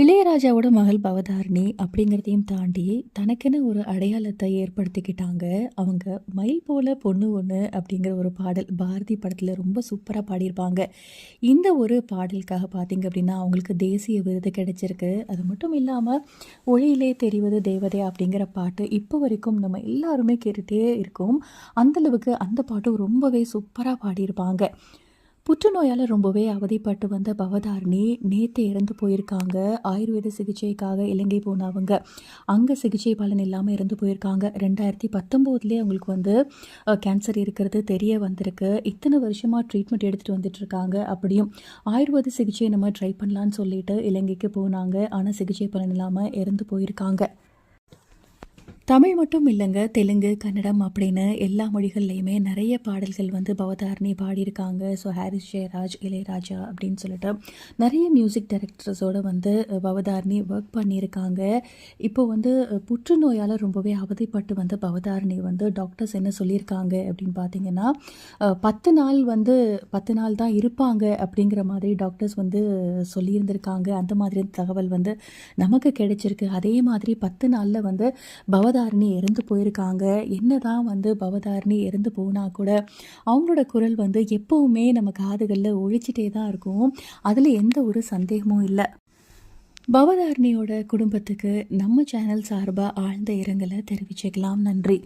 இளையராஜாவோட மகள் பவதாரிணி அப்படிங்கிறதையும் தாண்டி தனக்கென ஒரு அடையாளத்தை ஏற்படுத்திக்கிட்டாங்க. அவங்க மயில் போல பொண்ணு ஒன்று அப்படிங்கிற ஒரு பாடல் பாரதி படத்தில் ரொம்ப சூப்பராக பாடியிருப்பாங்க. இந்த ஒரு பாடலுக்காக பார்த்தீங்க அப்படின்னா அவங்களுக்கு தேசிய விருது கிடைச்சிருக்கு. அது மட்டும் இல்லாமல் ஒளியிலே தெரிவது தேவதை அப்படிங்கிற பாட்டு இப்போ வரைக்கும் நம்ம எல்லாருமே கேட்டுகிட்டே இருக்கோம். அந்தளவுக்கு அந்த பாட்டும் ரொம்பவே சூப்பராக பாடியிருப்பாங்க. புற்றுநோயால் ரொம்பவே அவதிப்பட்டு வந்த பவதாரிணி நேற்று இறந்து போயிருக்காங்க. ஆயுர்வேத சிகிச்சைக்காக இலங்கை போனவங்க. அங்கே சிகிச்சை பலன் இல்லாமல் இறந்து போயிருக்காங்க. ரெண்டாயிரத்தி பத்தொம்போதுலேயே அவங்களுக்கு வந்து கேன்சர் இருக்கிறது தெரிய வந்திருக்கு. இத்தனை வருஷமாக ட்ரீட்மெண்ட் எடுத்துகிட்டு வந்துட்டுருக்காங்க அப்படியும் ஆயுர்வேத சிகிச்சையை நம்ம ட்ரை பண்ணலான்னு சொல்லிட்டு இலங்கைக்கு போனாங்க. ஆனால் சிகிச்சை பலன் இல்லாமல் இறந்து போயிருக்காங்க. தமிழ் மட்டும் இல்லைங்க தெலுங்கு கன்னடம் அப்படின்னு எல்லா மொழிகள்லையுமே நிறைய பாடல்கள் வந்து பவதாரணி பாடியிருக்காங்க. ஸோ ஹாரிஸ் ஜெயராஜ் இளையராஜா அப்படின்னு சொல்லிட்டு நிறைய மியூசிக் டைரக்டர்ஸோட வந்து பவதாரணி ஒர்க் பண்ணியிருக்காங்க. இப்போ வந்து புற்றுநோயால் ரொம்பவே அவதிப்பட்டு வந்து பவதாரணி வந்து டாக்டர்ஸ் என்ன சொல்லியிருக்காங்க அப்படின்னு பார்த்தீங்கன்னா பத்து நாள் வந்து பத்து நாள் தான் இருப்பாங்க அப்படிங்கிற மாதிரி டாக்டர்ஸ் வந்து சொல்லியிருந்திருக்காங்க. அந்த மாதிரி தகவல் வந்து நமக்கு கிடைச்சிருக்கு. அதே மாதிரி பத்து நாளில் வந்து பவதாரிணி இறந்து போயிருக்காங்க. என்னதான் வந்து பவதாரிணி இறந்து போனால் கூட அவங்களோட குரல் வந்து எப்பவுமே நம்ம காதுகளில் ஒழிச்சிட்டே தான் இருக்கும். அதில் எந்த ஒரு சந்தேகமும் இல்லை. பவதாரிணியோட குடும்பத்துக்கு நம்ம சேனல் சார்பாக ஆழ்ந்த இரங்கலை தெரிவிச்சுக்கலாம். நன்றி.